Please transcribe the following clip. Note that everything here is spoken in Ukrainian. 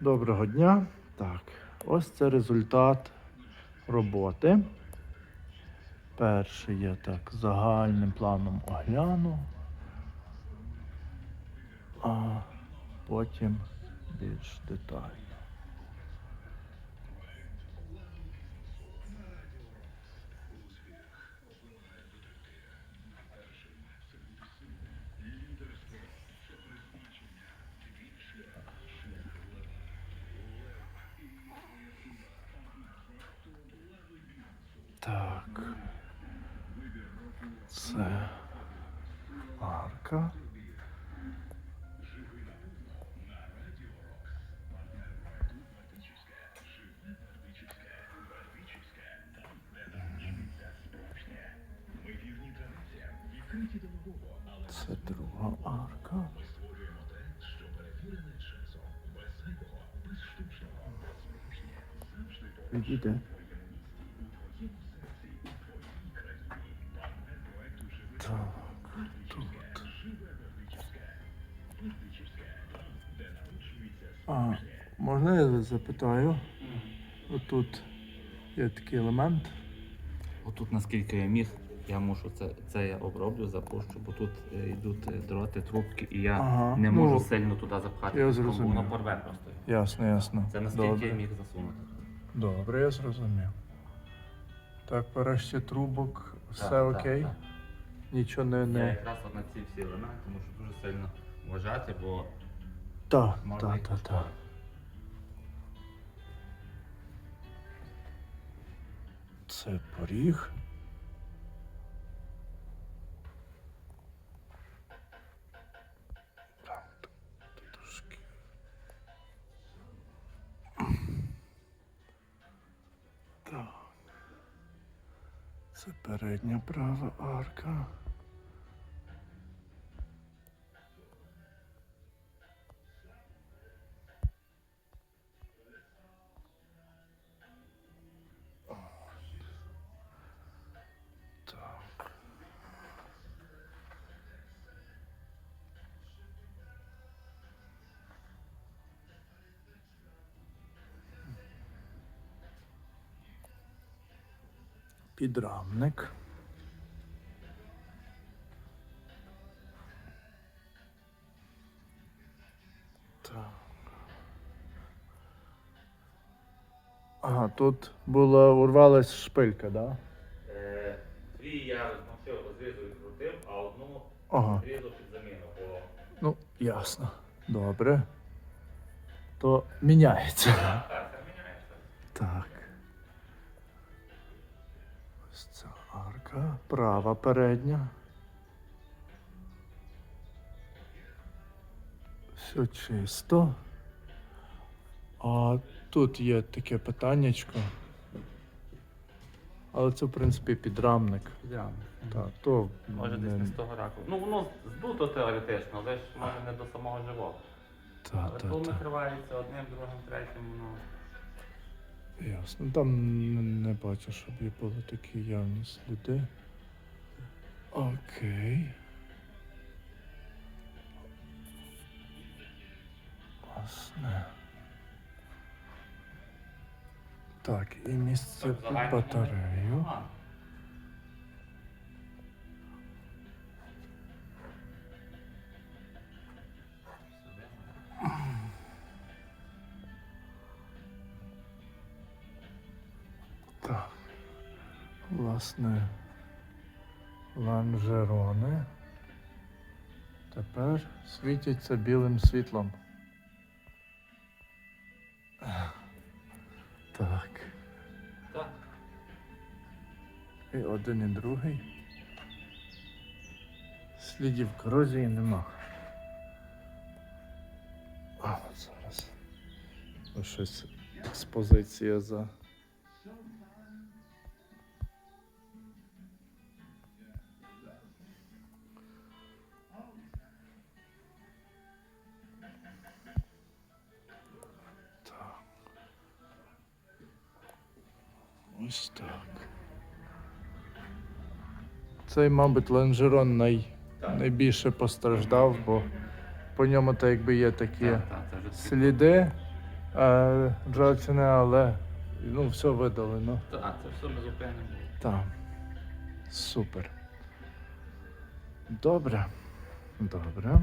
Доброго дня. Так, ось це результат роботи. Перший я так загальним планом огляну, а потім більш детально. Так. Це арка. Це друга арка. Відійде. А, можна я вас запитаю? Отут є такий елемент. Отут, наскільки я міг, я мушу це, це я оброблю, запущу, бо тут е, йдуть е, дроти, трубки, і я Ага, не ну, можу сильно туди запхати, я зрозумів. воно порве просто. Ясно, ясно. Це наскільки я Добре. міг засунути. Добре, я зрозумів. Так, перешті трубок, все Так, так, окей. так. Нічого не. Я не... якраз от на ці всі елементи мушу дуже сильно вважати, бо Так, так, так, так. Це поріг. Так. Це передня права арка. Підрамник. Так. Ага, тут була урвалась шпилька, да? Е, Дві я зносив, розрізав і крутив, а одну Ага. зрізав під заміну, бо Ну, ясно. Добре. То міняється. так, це міняється. Так. Права передня. Все чисто. А тут є таке питаннячко. Але це, в принципі, підрамник. Так, то Може не- десь не з того раку. Ну воно здуто теоретично, але ж може не до самого живого. Та, Але та, коли та. накривається одним, другим, третім, ну. Ясно. Там не, не бачу, щоб є були такі явні сліди. Окей. Власне. Так, і місце під батарею. Так. Власне, ланжерони тепер світяться білим світлом. Так. Так. І один, і другий. Слідів корозії нема. А, зараз. Ось щось експозиція за. Ось так. Цей, мабуть, лонжерон най... Найбільше постраждав, бо по ньому так якби є такі сліди, е, ржавчини, але ну, все видалено. Так, це все ми зупинимо. Так. Супер. Добре. Добре.